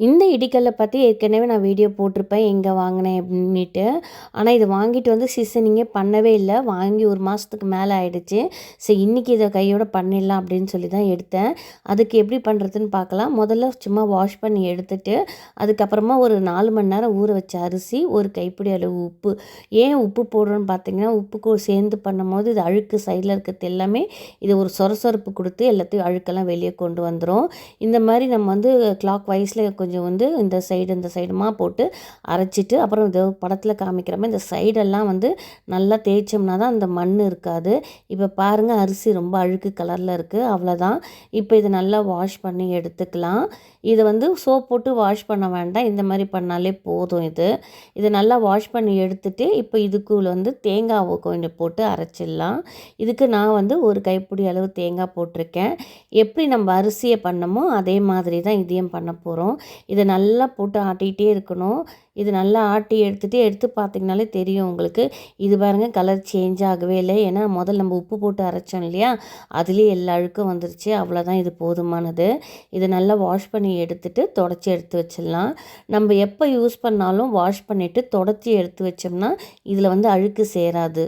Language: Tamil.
இந்த இடிக்கல்லை பற்றி ஏற்கனவே நான் வீடியோ போட்டிருப்பேன் எங்கே வாங்கினேன் அப்படின்ட்டு ஆனால் இது வாங்கிட்டு வந்து சீசனிங்கே பண்ணவே இல்லை. வாங்கி ஒரு மாதத்துக்கு மேலே ஆகிடுச்சு சரி இன்றைக்கி இதை கையோட பண்ணிடலாம் அப்படின்னு சொல்லி தான் எடுத்தேன். அதுக்கு எப்படி பண்ணுறதுன்னு பார்க்கலாம். முதல்ல சும்மா வாஷ் பண்ணி எடுத்துட்டு அதுக்கப்புறமா ஒரு நாலு மணி நேரம் ஊற வச்ச அரிசி ஒரு கைப்பிடி அளவு உப்பு. ஏன் உப்பு போடுறோன்னு பார்த்தீங்கன்னா உப்புக்கு சேர்ந்து பண்ணும்போது இது அழுக்கு சைடில் இருக்கிறது எல்லாமே இது ஒரு சொரசொரப்பு கொடுத்து எல்லாத்தையும் அழுக்கெல்லாம் வெளியே கொண்டு வந்துடும் இந்த மாதிரி நம்ம வந்து கிளாக் வைஸில் கொஞ்சம் வந்து இந்த சைடு இந்த சைடுமா போட்டு அரைச்சிட்டு அப்புறம் இது படத்தில் காமிக்கிற மாதிரி இந்த சைடெல்லாம் வந்து நல்லா தேய்ச்சோம்னா தான் அந்த மண் இருக்காது. இப்போ பாருங்கள் அரிசி ரொம்ப அழுக்கு கலரில் இருக்குது அவ்வளோதான் இப்போ இதை நல்லா வாஷ் பண்ணி எடுத்துக்கலாம். இதை வந்து சோப் போட்டு வாஷ் பண்ண வேண்டாம். இந்த மாதிரி பண்ணாலே போதும் இது. இதை நல்லா வாஷ் பண்ணி எடுத்துகிட்டு இப்போ இதுக்குள்ள வந்து தேங்காவை கொஞ்சம் போட்டு அரைச்சிடலாம். இதுக்கு நான் வந்து ஒரு கைப்பிடி அளவு தேங்காய் போட்டிருக்கேன். எப்படி நம்ம அரிசியை பண்ணமோ அதே மாதிரி தான் இதையும் பண்ண போகிறோம் இதை நல்லா போட்டு ஆட்டிகிட்டே இருக்கணும். இது நல்லா ஆட்டி எடுத்துகிட்டு எடுத்து பார்த்திங்கனாலே தெரியும் உங்களுக்கு. இது பாருங்கள் கலர் சேஞ்ச் ஆகவே இல்லை. ஏன்னா முதல்ல நம்ம உப்பு போட்டு அரைச்சோம் இல்லையா? அதுலேயே எல்லா அழுக்கும் வந்துருச்சு. அவ்வளோதான் இது போதுமானது. இதை நல்லா வாஷ் பண்ணி எடுத்துகிட்டு தொடச்சி எடுத்து வச்சிடலாம். நம்ம எப்போ யூஸ் பண்ணாலும் வாஷ் பண்ணிவிட்டு தொடச்சி எடுத்து வச்சோம்னா இதில் வந்து அழுக்கு சேராது.